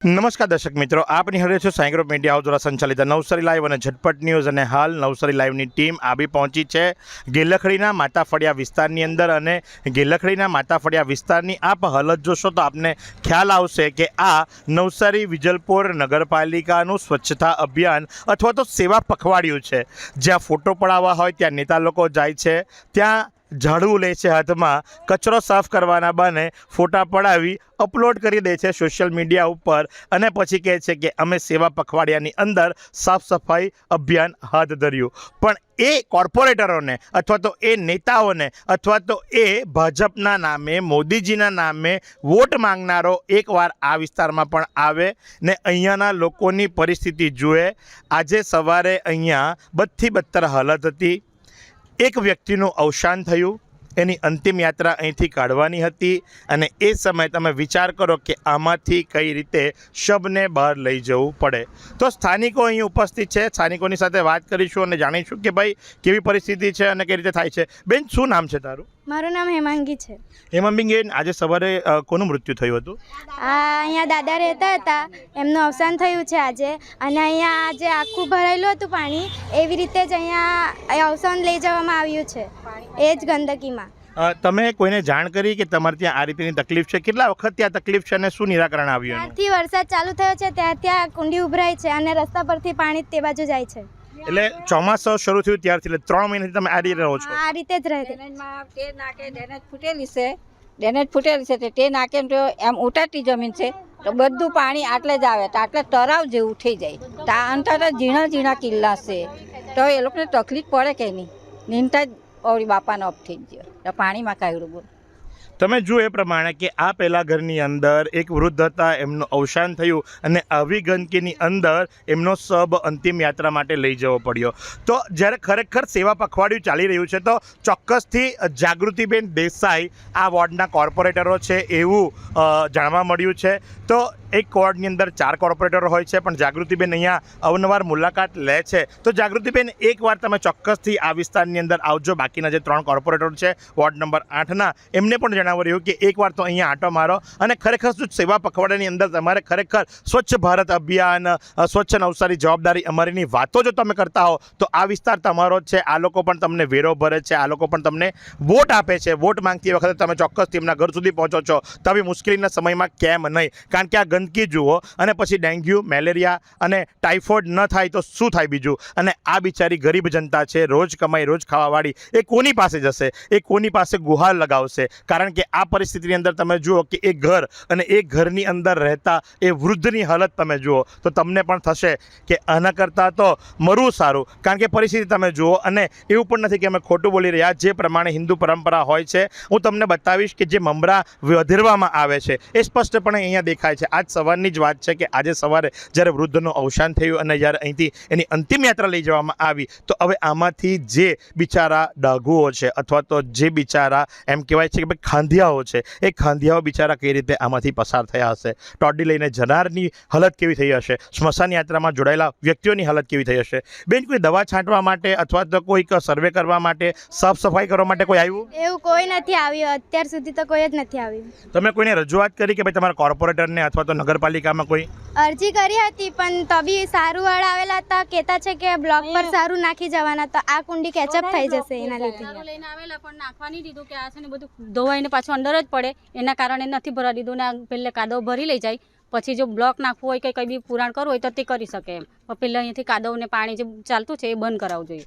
નમસ્કાર દર્શક મિત્રો આપ નિહાળ્યો છો સાયગ્રો મીડિયા દ્વારા સંચાલિત નવસારી લાઈવ અને ઝટપટ ન્યૂઝ. અને હાલ નવસારી લાઈવની ટીમ આવી પહોંચી છે ગેલખડીના માતાફળિયા વિસ્તારની અંદર. અને ગેલખડીના માતાફળિયા વિસ્તારની આપ હાલત જોશો તો આપને ખ્યાલ આવશે કે આ નવસારી વિજલપુર નગરપાલિકાનું સ્વચ્છતા અભિયાન અથવા તો સેવા પખવાડિયું છે. જ્યાં ફોટો પડાવવા હોય, ત્યાં નેતા લોકો જાય છે. ત્યાં ઝાડુ લે છે હાથમાં, કચરો સાફ કરવાના બહાને ફોટા પડાવી, અપલોડ કરી દે છે સોશિયલ મીડિયા ઉપર અને પછી કહે છે કે અમે સેવા પખવાડિયાની અંદર સાફ સફાઈ અભિયાન હાથ ધર્યું. પણ એ કોર્પોરેટરોને અથવા તો એ નેતાઓને અથવા તો એ ભાજપના નામે, મોદીજીના નામે વોટ માંગનારો એકવાર આ વિસ્તારમાં પણ આવે ને અહીંયાના લોકોની પરિસ્થિતિ જુએ. આજે સવારે અહીંયા બદથી બદતર હાલત હતી. એક વ્યક્તિનું અવસાન થયું, એની અંતિમ યાત્રા અહીંથી કાઢવાની હતી અને એ સમયે તમે વિચાર કરો કે આમાંથી કઈ રીતે શબને બહાર લઈ જવું પડે. તો સ્થાનિકો અહીં ઉપસ્થિત છે, સ્થાનિકોની સાથે વાત કરીશું અને જાણીશું કે ભાઈ કેવી પરિસ્થિતિ છે અને કઈ રીતે થાય છે. બેન, શું નામ છે તારું? મારું નામ હેમાંગી છે. હેમાબીન આજે સવારે કોનું મૃત્યુ થયું હતું? આ અહીંયા દાદા રહેતા હતા. એમનું અવસાન થયું છે આજે. અને અહીંયા આજે આખું ભરાયેલું હતું પાણી. એવી રીતે જ અહીંયા અવસાન લઈ જવામાં આવ્યું છે. એ જ ગંદકીમાં. તમે કોઈને જાણ કરી કે તમારે ત્યાં આ રીતની તકલીફ છે? કેટલા વખત ત્યાં તકલીફ છે અને શું નિરાકરણ આવ્યું ત્યારથી વરસાદ ચાલુ થયો છે. ત્યાં ત્યાં કુંડી ઉભરાય છે અને રસ્તા પરથી પાણી તે બાજુ જાય છે. એટલે ચોમાસું શરૂ થયું ત્યારથી એટલે ત્રણ મહિનાથી તમે આ રીતે રહો છો? આ રીતે જ રહે છે. ડ્રેનેજમાં તે નાકે ડ્રેનેજ ફૂટેલી છે. ડેનેજ ફૂટેલી છે તે તે નાકે એમ તો એમ ઉટાટી જમીન છે તો બધું પાણી આટલે જ આવે તો આટલે તરાવ જેવું થઈ જાય. તો અંતર ઝીણા ઝીણા કિલ્લા છે. તો એ લોકોને તકલીફ પડે કે નહીં? નીંદતા જ ઓળી બાપાનો અપ થઈ ગયો. તો પાણીમાં કાઢ્યું બોલ. તમે જુઓ એ પ્રમાણે કે આ પહેલાં ઘરની અંદર એક વૃદ્ધ હતા, એમનું અવસાન થયું અને આવી ગંદકીની અંદર એમનો સબ અંતિમ યાત્રા માટે લઈ જવો પડ્યો. તો જ્યારે ખરેખર સેવા પખવાડિયું ચાલી રહ્યું છે, તો ચોક્કસથી જાગૃતિબેન દેસાઈ આ વોર્ડના કોર્પોરેટરો છે એવું જાણવા મળ્યું છે. તો એક વોર્ડની અંદર ચાર કોર્પોરેટરો હોય છે, પણ જાગૃતિબેન અહીંયા અવનવાર મુલાકાત લે છે. તો જાગૃતિબેન એકવાર તમે ચોક્કસથી આ વિસ્તારની અંદર આવજો. બાકીના જે ત્રણ કોર્પોરેટર છે, વોર્ડ નંબર આઠના, એમને પણ જણાવી રહ્યું કે એકવાર તો અહીંયા આંટો મારો અને ખરેખર શું સેવા પખવાડાની અંદર તમારે ખરેખર સ્વચ્છ ભારત અભિયાન સ્વચ્છ નવસારી જવાબદારી અમારીની વાતો જો તમે કરતા હો, તો આ વિસ્તાર તમારો છે. આ લોકો પણ તમને વેરો ભરે છે. આ લોકો પણ તમને વોટ આપે છે. વોટ માંગતી વખતે તમે ચોક્કસ તેમના ઘર સુધી પહોંચો છો. તો આવી મુશ્કેલીના સમયમાં કેમ નહીં? કારણ કે આ ગંદકી જુઓ અને પછી ડેન્ગ્યુ, મેલેરિયા અને ટાઇફોઇડ ન થાય તો શું થાય બીજું? અને આ બિચારી ગરીબ જનતા છે. રોજ કમાઈ, રોજ ખાવાવાળી. એ કોની પાસે જશે? એ કોની પાસે ગુહાર લગાવશે? કારણ કે આ પરિસ્થિતિની અંદર તમે જુઓ કે એ ઘર અને એ ઘરની અંદર રહેતા એ વૃદ્ધની હાલત તમે જુઓ, તો તમને પણ થશે કે આના કરતાં તો મરવું સારું. કારણ કે પરિસ્થિતિ તમે જુઓ અને એવું પણ નથી કે અમે ખોટું બોલી રહ્યા. જે પ્રમાણે હિન્દુ પરંપરા હોય છે, હું તમને બતાવીશ કે જે મમરા વધેરવામાં આવે છે, એ સ્પષ્ટપણે અહીંયા દેખાય છે. આજ સવારની જ વાત છે કે આજે સવારે જ્યારે વૃદ્ધનું અવસાન થયું અને જ્યારે અહીંથી એની અંતિમ યાત્રા લઈ જવામાં આવી, તો હવે આમાંથી જે બિચારા ડાઘુઓ છે, અથવા તો જે બિચારા એમ કહેવાય છે કે ભાઈ ખાંધિયાઓ છે. એ ખાંધિયાઓ બિચારા કઈ રીતે આમાંથી પસાર થયા હશે? ટોડી લઈને જનારની હાલત કેવી થઈ હશે? સ્મશાન યાત્રામાં જોડાયેલા વ્યક્તિઓની હાલત કેવી થઈ હશે? બેન કોઈ દવા છાંટવા માટે અથવા તો કોઈક સર્વે કરવા માટે સાફ સફાઈ કરવા માટે કોઈ આવ્યું? એવું કોઈ નથી આવ્યું. અત્યાર સુધી તો કોઈ જ નથી આવ્યું. તમે કોઈને રજૂઆત કરી કે ભાઈ તમારા કોર્પોરેટરને અથવા તો નગરપાલિકામાં કોઈ? અરજી કરી હતી પણ તો બી સારું વાળા આવેલા હતા કહેતા છે કે બ્લોક પર સારું નાખી જવાના તો આ કુંડી કેચઅપ થઈ જશે એના લીધે. લઈને આવેલા પણ નાખવા નહીં દીધું કે આ છે ને બધું ધોવાઈને પાછું અંદર જ પડે. એના કારણે નથી ભરવા દીધું ને પહેલે કાદવ ભરી લઈ જાય. પછી જો બ્લોક નાખવું હોય કે કંઈ બી પુરાણ કરવું હોય તો તે કરી શકે એમ. પહેલાં અહીંયાથી કાદવ ને પાણી જે ચાલતું છે એ બંધ કરાવવું જોઈએ.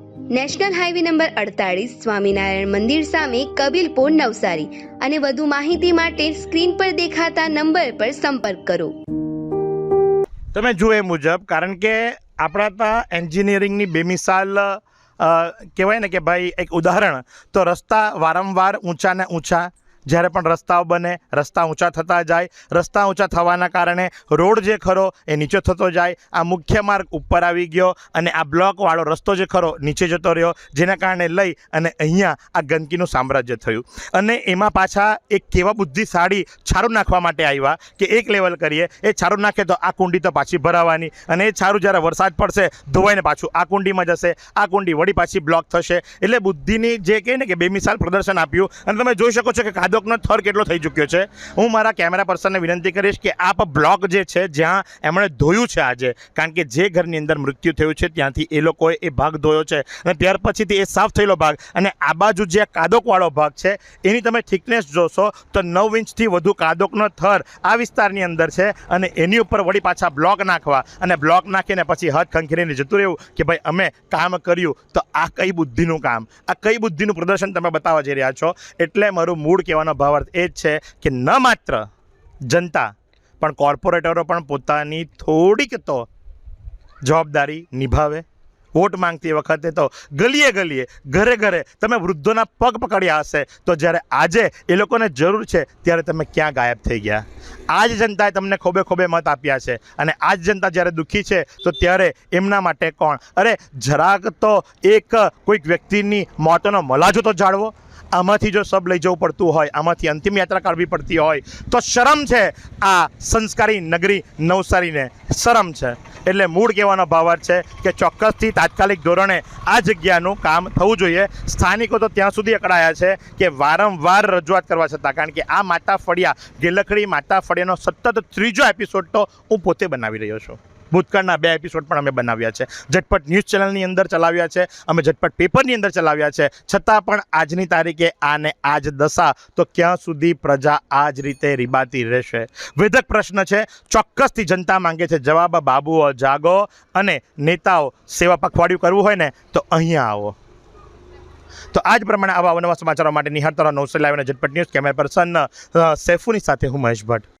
નેશનલ હાઈવે નંબર અડતાળીસ સ્વામિનારાયણ મંદિર સામે કબીલપુર નવસારી અને વધુ માહિતી માટે સ્ક્રીન પર દેખાતા નંબર પર સંપર્ક કરો. તમે જુઓ એ મુજબ, કારણ કે આપણા ત્યાં એન્જિનિયરિંગની બેમિસાલ કહેવાય ને કે ભાઈ એક ઉદાહરણ, તો રસ્તા વારંવાર ઊંચા ને ઊંચા જ્યારે પણ રસ્તાઓ બને, રસ્તા ઊંચા થતા જાય, રસ્તા ઊંચા થવાના કારણે રોડ જે ખરો એ નીચે થતો જાય. આ મુખ્ય માર્ગ ઉપર આવી ગયો અને આ બ્લોકવાળો રસ્તો જે ખરો નીચે જતો રહ્યો, જેના કારણે લઈ અને અહીંયા આ ગંદકીનું સામ્રાજ્ય થયું. અને એમાં પાછા એક કેવા બુદ્ધિશાળી છારું નાખવા માટે આવ્યા કે એક લેવલ કરીએ. એ છારું નાખે તો આ કુંડી તો પાછી ભરાવાની. અને એ છારું જ્યારે વરસાદ પડશે, ધોવાઈને પાછું આ કુંડીમાં જશે. આ કુંડી વળી પાછી બ્લોક થશે. એટલે બુદ્ધિની જે કહે ને કે બેમિસાલ પ્રદર્શન આપ્યું. અને તમે જોઈ શકો છો કે કાદોકનો થર કેટલો થઈ ચૂક્યો છે? હું મારા કેમેરા પર્સનને વિનંતી કરીશ કે આપ બ્લોક જે છે, જ્યાં એમણે ધોયું છે આજે, કારણ કે જે ઘરની અંદર મૃત્યુ થયું છે, ત્યાંથી એ લોકોએ એ ભાગ ધોયો છે અને ત્યાર પછીથી એ સાફ થયેલો ભાગ અને આ બાજુ જે કાદોકવાળો ભાગ છે, એની તમે થિકનેસ જોશો તો નવ ઇંચથી વધુ કાદોકનો થર આ વિસ્તારની અંદર છે અને એની ઉપર વળી પાછા બ્લોક નાખવા અને બ્લોક નાખીને પછી હાથ ખંખેરીને જતું રહેવું કે ભાઈ અમે કામ કર્યું તો આ કઈ બુદ્ધિનું કામ? આ કઈ બુદ્ધિનું પ્રદર્શન તમે બતાવવા જઈ રહ્યા છો? એટલે મારું મૂળ કહેવાનો ભાવાર્થ એ જ છે કે ન માત્ર જનતા, પણ કોર્પોરેટરો પણ પોતાની થોડીક તો જવાબદારી નિભાવે. વોટ માંગતી વખતે તો ગલીએ ગલીએ, ઘરે ઘરે તમે વૃદ્ધોના પગ પકડ્યા હશે, તો જ્યારે આજે એ લોકોને જરૂર છે, ત્યારે તમે ક્યાં ગાયબ થઈ ગયા? આ જ જનતાએ તમને ખોબે ખોબે મત આપ્યા છે, અને આ જ જનતા જ્યારે દુઃખી છે, તો ત્યારે એમના માટે કોણ? અરે જરાક તો એક કોઈક વ્યક્તિની મોતનો મલાજો તો જાળવો. આમાંથી જો સબ લઈ જવું પડતું હોય, આમાંથી અંતિમ યાત્રા કાઢવી પડતી હોય, તો શરમ છે. આ સંસ્કારી નગરી નવસારીને શરમ છે. એટલે મૂળ કહેવાનો ભાવાર્થ છે કે ચોક્કસથી તાત્કાલિક ધોરણે આ જગ્યાનું કામ થવું જોઈએ. સ્થાનિકો તો ત્યાં સુધી અકળાયા છે કે વારંવાર રજૂઆત કરવા છતાં, કારણ કે આ માતા ફળિયા ગેલખડી માતા ફળિયાનો સતત ત્રીજો એપિસોડ તો હું પોતે બનાવી રહ્યો છું. ભૂતકાળના બે એપિસોડ પણ અમે બનાવ્યા છે. ઝટપટ ન્યૂઝ ચેનલની અંદર ચલાવ્યા છે, અમે ઝટપટ પેપરની અંદર ચલાવ્યા છે. છતાં પણ આજની તારીખે આને આજ દશા, તો ક્યાં સુધી પ્રજા આ જ રીતે રીબાતી રહેશે? વેધક પ્રશ્ન છે, ચોક્કસથી જનતા માંગે છે, જવાબ બાબુઓ જાગો અને નેતાઓ સેવા પખવાડિયું કરવું હોય ને, તો અહીંયા આવો. તો આ જ પ્રમાણે આવા અવનવા સમાચારો માટે નિહાળતા રહો. લાઈવ ઝટપટ ન્યૂઝ કેમેરા પર્સન સૈફુની સાથે હું મહેશ ભટ્ટ.